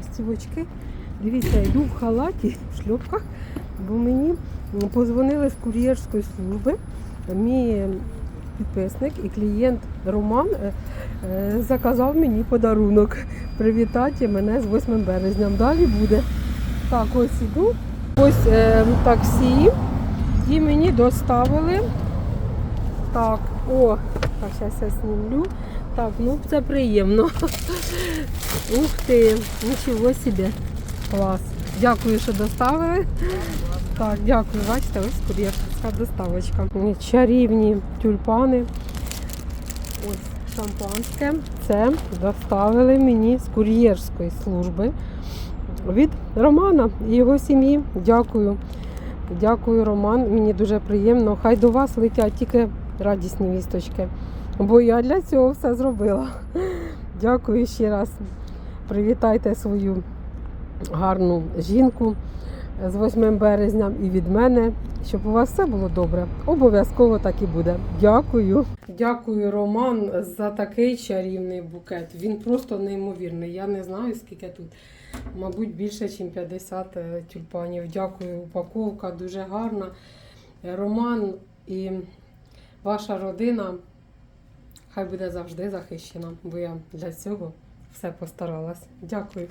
Ось ці очки. Дивіться, йду в халаті, в шльопках, бо мені позвонили з кур'єрської служби. Мій підписник і клієнт Роман е, е, заказав мені подарунок. Привітати мене з 8 березня. Далі буде. Так, ось іду. Ось е, таксі. І мені доставили. Так, о, так, зараз я знімлю. Так, ну це приємно. Ух ти, нічого собі. Клас. Дякую, що доставили. Так, дякую. Бачите, ось кур'єрська доставочка. Чарівні тюльпани. Ось шампанське. Це доставили мені з кур'єрської служби від Романа і його сім'ї. Дякую. Дякую, Роман. Мені дуже приємно. Хай до вас летять тільки радісні вісточки. Бо я для цього все зробила. Дякую ще раз. Привітайте свою гарну жінку з 8 березня і від мене, щоб у вас все було добре. Обов'язково так і буде. Дякую. Дякую, Роман, за такий чарівний букет. Він просто неймовірний. Я не знаю, скільки тут. Мабуть, більше, ніж 50 е, тюльпанів. Дякую, упаковка дуже гарна. Роман і ваша родина хай буде завжди захищена, бо я для цього все постаралась. Дякую.